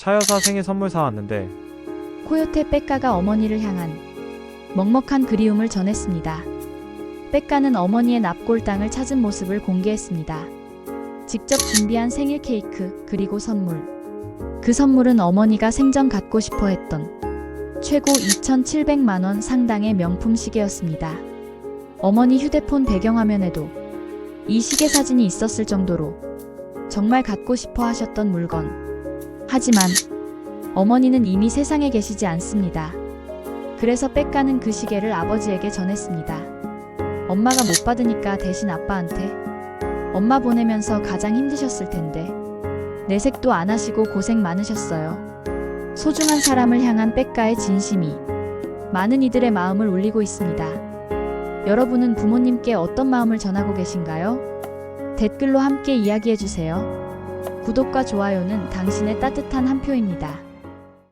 차 여사 생일 선물 사왔는데 코요테 백가가 어머니를 향한 먹먹한 그리움을 전했습니다. 백가는 어머니의 납골당을 찾은 모습을 공개했습니다. 직접 준비한 생일 케이크 그리고 선물. 그 선물은 어머니가 생전 갖고 싶어 했던 최고 2,700만 원 상당의 명품 시계였습니다. 어머니 휴대폰 배경화면에도 이 시계 사진이 있었을 정도로 정말 갖고 싶어 하셨던 물건. 하지만 어머니는 이미 세상에 계시지 않습니다. 그래서 백가는 그 시계를 아버지에게 전했습니다. 엄마가 못 받으니까 대신 아빠한테 엄마 보내면서 가장 힘드셨을 텐데 내색도 안 하시고 고생 많으셨어요. 소중한 사람을 향한 백가의 진심이 많은 이들의 마음을 울리고 있습니다. 여러분은 부모님께 어떤 마음을 전하고 계신가요? 댓글로 함께 이야기해 주세요. 구독과 좋아요는 당신의 따뜻한 한 표입니다.